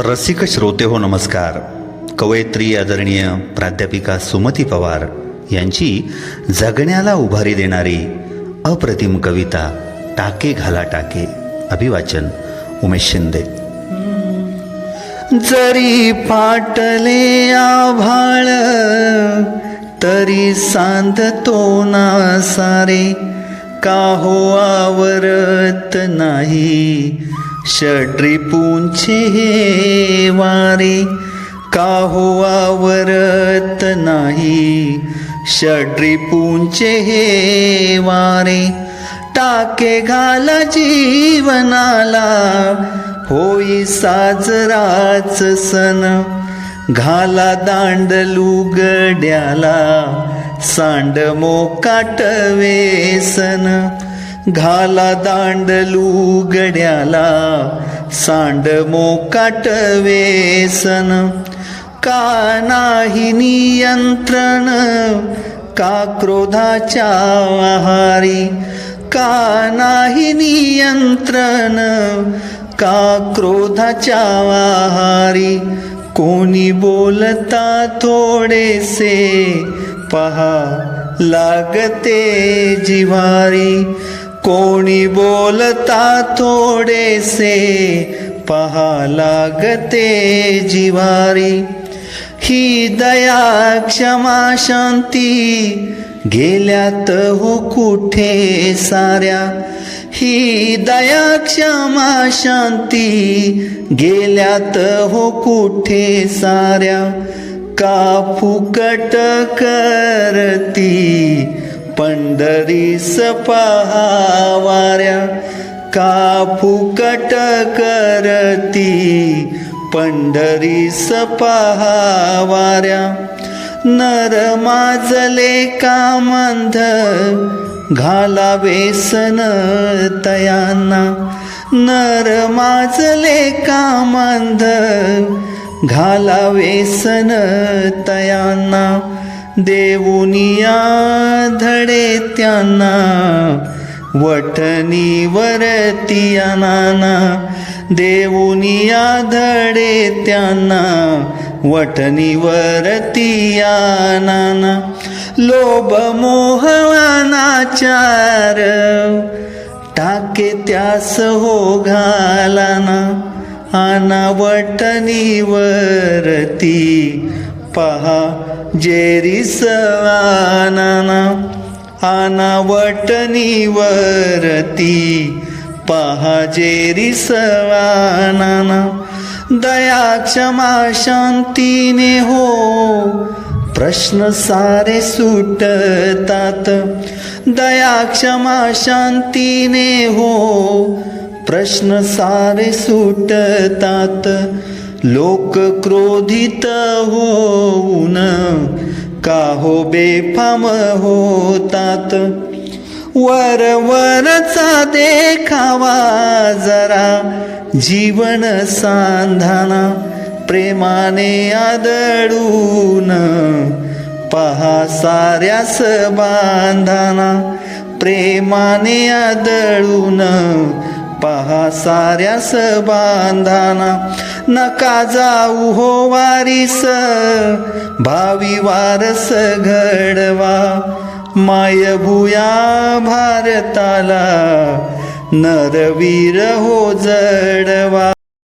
रसिक श्रोते हो नमस्कार. कवयित्री आदरणीय प्राध्यापिका सुमती पवार यांची जगण्याला उभारी देणारी अप्रतिम कविता टाके घाला टाके. अभिवाचन उमेश शिंदे. जरी पाटले आभाळ तरी सांधतो ना सारे का हो आवरत नाही? षड्रिपूंची वारी वारे का हो आवरत नाही. षड्रिपूंचे हे वारे टाके घाला जीवनाला. होई साजराच सण घाला दांडलू गड्याला सांड मोकाट वेसन घाला दांडलू गड्याला सांड मोकाट वेसन का नाही नियंत्रण का क्रोधाच्या आहारी. का नाही नियंत्रण का क्रोधाच्या आहारी. कोणी बोलता थोडेसे पहा लागते जिवारी. कोणी बोलता थोडेसे पहा लागते जिवारी. ही दया क्षमा शांती गेल्यात हो कुठे साऱ्या. ही दया क्षमा शांती गेल्यात हो कुठे साऱ्या. का फुकट करती पंढरीस पहावाऱ्या का फुकट करती. पंढरीस पहावाऱ्या नर माजले का मंध घाला वेसन तयांना. नर माजले का मंध घाला वेसन तयांना. देऊनिया धडे त्यांना वठणीवरती नाना देऊनिया धडे त्यांना वठणीवरती नाना लोभ मोहनाचार टाके त्यास हो घालाना. अनावटनीवरती पहा जेरीस आनाना अनावटनीवरती पहा जेरीस आनाना दया क्षमा शांतीने हो. प्रश्न सारे सुटतात. दया क्षमा शांतीने हो. प्रश्न सारे सुटतात. लोक क्रोधित होऊन का हो बेफाम होतात. वर वरचा देखावा जरा जीवन सांधाना प्रेमाने आदळून पहा साऱ्यास बांधाना प्रेमाने आदळून पहा साऱ्यास बांधाना. नका जाऊ हो वारीस? भावी वारस घडवा. माय भूया भारताला नरवीर हो जडवा.